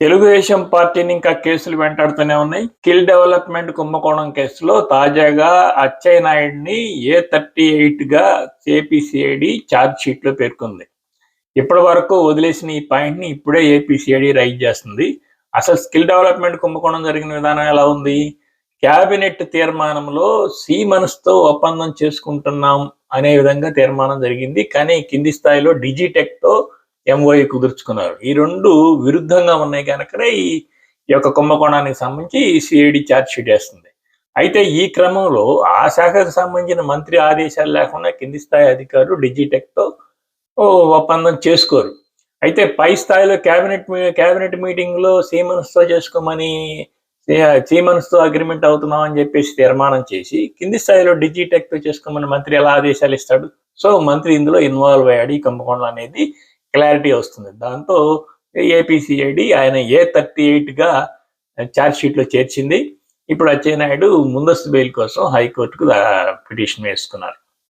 తెలుగుదేశం పార్టీని ఇంకా కేసులు వెంటాడుతూనే ఉన్నాయి. కిల్ డెవలప్మెంట్ కుంభకోణం కేసులో తాజాగా అచ్చయ్య నాయుడిని ఏ థర్టీ ఎయిట్గా ఏపీసీఐడి ఛార్జ్ షీట్లో పేర్కొంది. ఇప్పటి వరకు వదిలేసిన ఈ పాయింట్ని ఇప్పుడే ఏపీసీఐడి రైజ్ చేస్తుంది. అసలు స్కిల్ డెవలప్మెంట్ కుంభకోణం జరిగిన విధానం ఎలా ఉంది? క్యాబినెట్ తీర్మానంలో సీమన్స్తో ఒప్పందం చేసుకుంటున్నాం అనే విధంగా తీర్మానం జరిగింది. కానీ కింది స్థాయిలో డిజిటెక్తో తో ఎంఓఏ కుదుర్చుకున్నారు. ఈ రెండు విరుద్ధంగా ఉన్నాయి కనుకనే ఈ ఈ యొక్క కుంభకోణానికి సంబంధించి సిఐడి ఛార్జ్ షీట్ వేస్తుంది. అయితే ఈ క్రమంలో ఆ శాఖకు సంబంధించిన మంత్రి ఆదేశాలు లేకుండా కింది స్థాయి అధికారులు డిజిటెక్తో ఒప్పందం చేసుకోరు. అయితే పై స్థాయిలో కేబినెట్ కేబినెట్ మీటింగ్లో తో చేసుకోమని సీమన్స్తో అగ్రిమెంట్ అవుతున్నాం అని చెప్పేసి తీర్మానం చేసి కింది స్థాయిలో డిజిటెక్తో చేసుకోమని మంత్రి ఎలా ఆదేశాలు ఇస్తాడు? సో మంత్రి ఇందులో ఇన్వాల్వ్ అయ్యాడు ఈ కుంభకోణం అనేది. క్లారిటీ వస్తుంది. దాంతో ఏపీసీఐడి ఆయన ఏ థర్టీ ఎయిట్గా షీట్లో చేర్చింది. ఇప్పుడు అచ్చెన్నాయుడు ముందస్తు బెయిల్ కోసం హైకోర్టుకు పిటిషన్ వేసుకున్నారు.